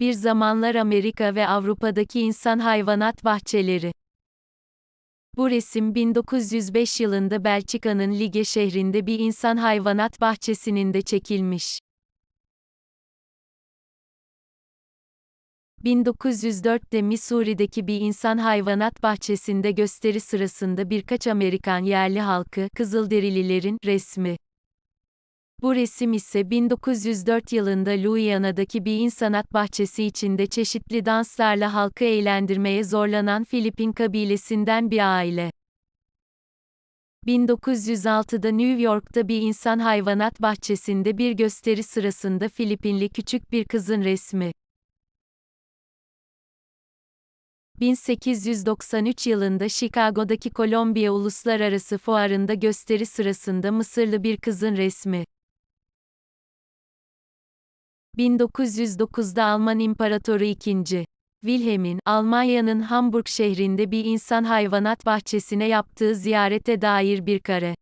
Bir zamanlar Amerika ve Avrupa'daki insan hayvanat bahçeleri. Bu resim 1905 yılında Belçika'nın Lige şehrinde bir insan hayvanat bahçesinin de çekilmiş. 1904'te Missouri'deki bir insan hayvanat bahçesinde gösteri sırasında birkaç Amerikan yerli halkı, Kızılderililerin resmi. Bu resim ise 1904 yılında Louisiana'daki bir insanat bahçesi içinde çeşitli danslarla halkı eğlendirmeye zorlanan Filipin kabilesinden bir aile. 1906'da New York'ta bir insan hayvanat bahçesinde bir gösteri sırasında Filipinli küçük bir kızın resmi. 1893 yılında Chicago'daki Columbia Uluslararası Fuarı'nda gösteri sırasında Mısırlı bir kızın resmi. 1909'da Alman İmparatoru II. Wilhelm'in, Almanya'nın Hamburg şehrinde bir insan hayvanat bahçesine yaptığı ziyarete dair bir kare.